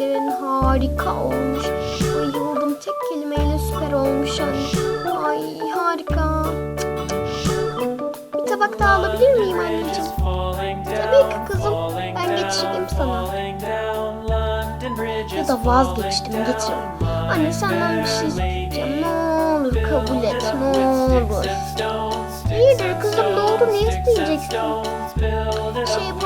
renklerin harika olmuş. Bayıldım. Tek kelimeyle süper olmuş anne. Ay harika. Bir tabak daha alabilir miyim anneciğim? Tabii ki kızım. Ben getireyim sana. Ya da vazgeçtim getireyim. Anne senden bir şey isteyeceğim. Ne olur kabul et ne olur. İyidir kızım doğru ne isteyeceksin? Şey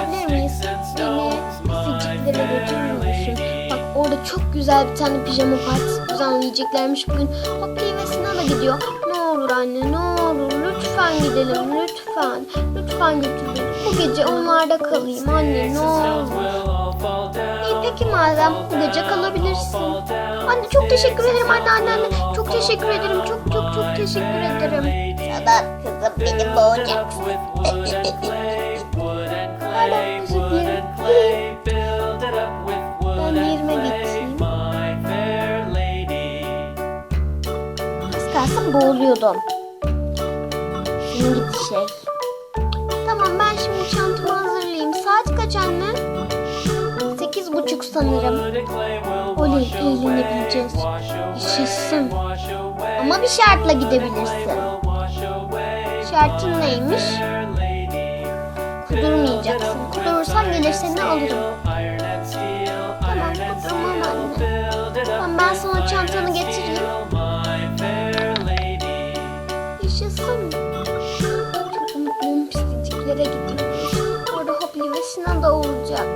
çok güzel bir tane pijama partisi düzenleyeceklermiş bugün. Hockey ve Sina gidiyor. Ne olur anne ne olur lütfen gidelim lütfen. Lütfen götür beni. Bu gece onlarda kalayım anne ne olur. İyi peki madem bu gece kalabilirsin. Anne çok teşekkür ederim anne anne anne. Çok teşekkür ederim. Çok çok çok teşekkür ederim. Sabah kızım beni boğacaksın. boğuluyordum. Git şey. Tamam ben şimdi çantamı hazırlayayım. Saat kaç anne? Sekiz buçuk sanırım. Oley eğlenebileceğiz. Yaşasın. Ama bir şartla gidebilirsin. Şartın neymiş? Kudurmayacaksın. Kudurursan gelir seni alırım. Tamam kudurmam anne. Tamam ben sana çantanı getireyim. Pisliklere gidiyoruz. Orada Sinan da olacak.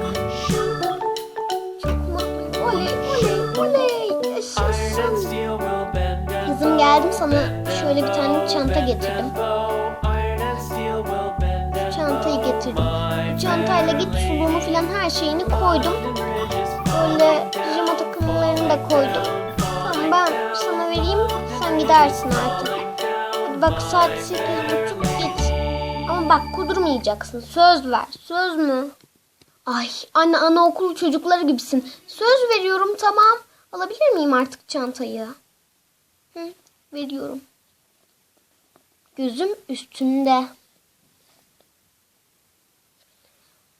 Çok mutluyum. Oley oley oley. Yaşasın. Kızım geldim sana şöyle bir tane çanta getirdim. Çantayı getirdim. Bu çantayla git suluğunu filan her şeyini koydum. Böyle pijama takımlarını da koydum. Tamam ben sana vereyim sen gidersin artık. Hadi bak saat sekiz buçuk. Bak kudurmayacaksın söz ver söz mü? Ay anne anaokulu çocukları gibisin. Söz veriyorum tamam. Alabilir miyim artık çantayı? Hı, veriyorum. Gözüm üstünde.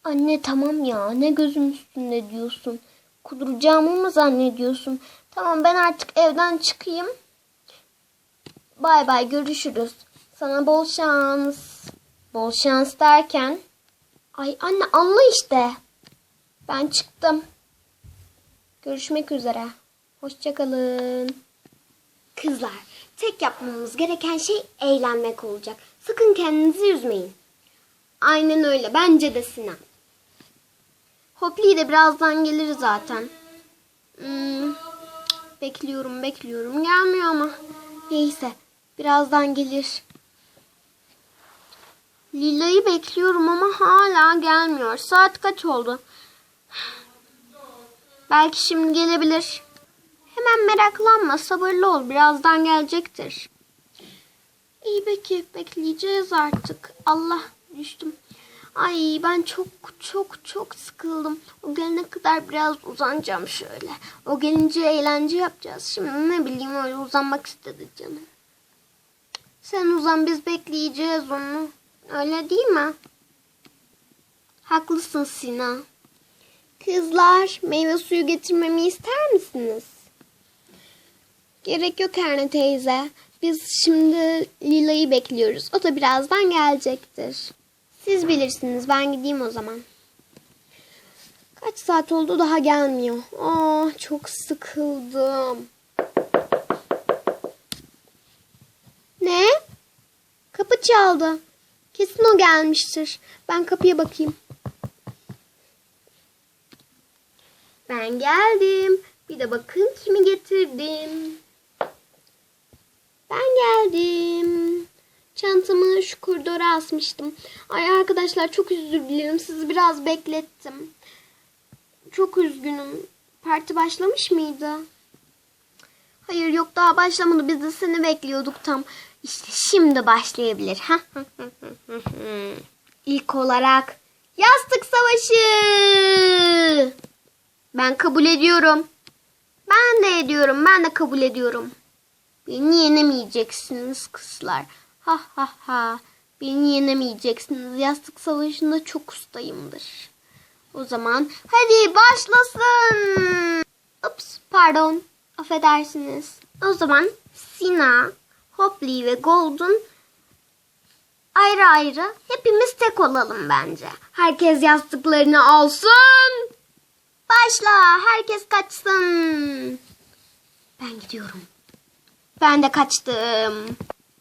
Anne tamam ya ne gözüm üstünde diyorsun. Kuduracağımı mı zannediyorsun? Tamam ben artık evden çıkayım. Bay bay görüşürüz. Sana bol şans. Bol şans derken. Ay anne anla işte. Ben çıktım. Görüşmek üzere. Hoşçakalın. Kızlar, tek yapmamız gereken şey eğlenmek olacak. Sakın kendinizi üzmeyin. Aynen öyle. Bence de Sinan. Hopli de birazdan gelir zaten. Hmm, bekliyorum, bekliyorum. Gelmiyor ama. Neyse, birazdan gelir. Lila'yı bekliyorum ama hala gelmiyor. Saat kaç oldu? Belki şimdi gelebilir. Hemen meraklanma, sabırlı ol. Birazdan gelecektir. İyi peki, bekleyeceğiz artık. Allah düştüm. Ay ben çok çok çok sıkıldım. O gelene kadar biraz uzanacağım şöyle. O gelince eğlence yapacağız. Şimdi ne bileyim öyle uzanmak istedi canım. Sen uzan biz bekleyeceğiz onu. Öyle değil mi? Haklısın Sina. Kızlar meyve suyu getirmemi ister misiniz? Gerek yok Erne teyze. Biz şimdi Lila'yı bekliyoruz. O da birazdan gelecektir. Siz bilirsiniz. Ben gideyim o zaman. Kaç saat oldu daha gelmiyor. Aa, çok sıkıldım. Ne? Kapı çaldı. Kesin o gelmiştir. Ben kapıya bakayım. Ben geldim. Bir de bakın kimi getirdim. Ben geldim. Çantamı şu koridora asmıştım. Ay arkadaşlar çok özür dilerim. Sizi biraz beklettim. Çok üzgünüm. Parti başlamış mıydı? Hayır yok daha başlamadı. Biz de seni bekliyorduk tam. İşte şimdi başlayabilir. İlk olarak yastık savaşı. Ben kabul ediyorum. Ben de ediyorum. Ben de kabul ediyorum. Beni yenemeyeceksiniz kızlar. Ha ha ha. Beni yenemeyeceksiniz. Yastık savaşında çok ustayımdır. O zaman hadi başlasın. Ups, pardon. Affedersiniz. O zaman Sina, Hopley ve Golden ayrı ayrı hepimiz tek olalım bence. Herkes yastıklarını alsın. Başla. Herkes kaçsın. Ben gidiyorum. Ben de kaçtım.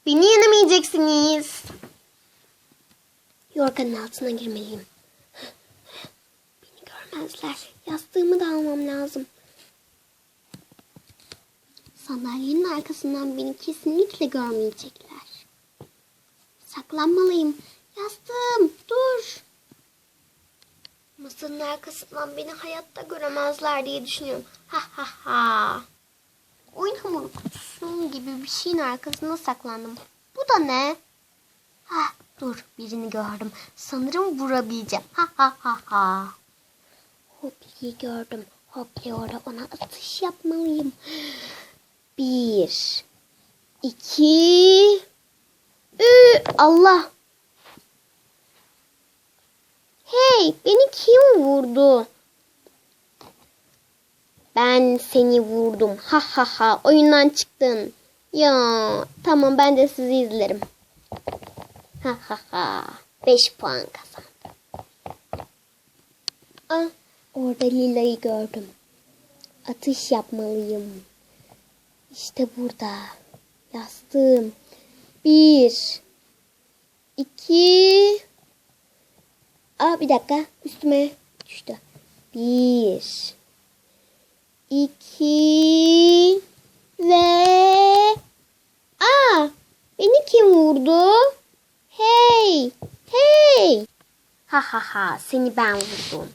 Beni yenemeyeceksiniz. Yorganın altına girmeliyim. Beni görmezler. Yastığımı da almam lazım. Sandalyenin arkasından beni kesinlikle görmeyecekler. Saklanmalıyım. Yastığım dur. Masanın arkasından beni hayatta göremezler diye düşünüyorum. Ha ha ha. Oyun hamuru kutusu gibi bir şeyin arkasına saklandım. Bu da ne? Ha dur birini gördüm. Sanırım vurabileceğim. Ha ha ha ha. Hopli'yi gördüm. Hopli orada ona atış yapmalıyım. Bir. iki, Ü, Allah. Hey beni kim vurdu? Ben seni vurdum. Ha ha ha. Oyundan çıktın. Ya tamam ben de sizi izlerim. Ha ha ha. 5 puan kazandım. Ah, orada Lila'yı gördüm. Atış yapmalıyım. İşte burada. Yastığım. Bir. iki. Aa bir dakika. Üstüme düştü. Bir. iki. Ve... Aa! Beni kim vurdu? Hey! Hey! Ha ha ha seni ben vurdum.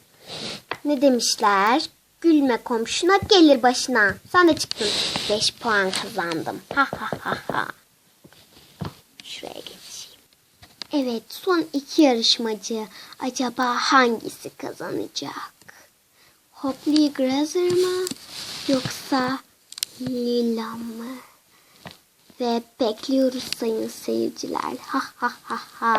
Ne demişler? Gülme komşuna gelir başına. Sen de çıktın. 5 puan kazandım. Ha ha ha ha. Şuraya geçeyim. Evet son iki yarışmacı. Acaba hangisi kazanacak? Hopley Grazer mı? Yoksa Lila mı? Ve bekliyoruz sayın seyirciler. Ha ha ha ha.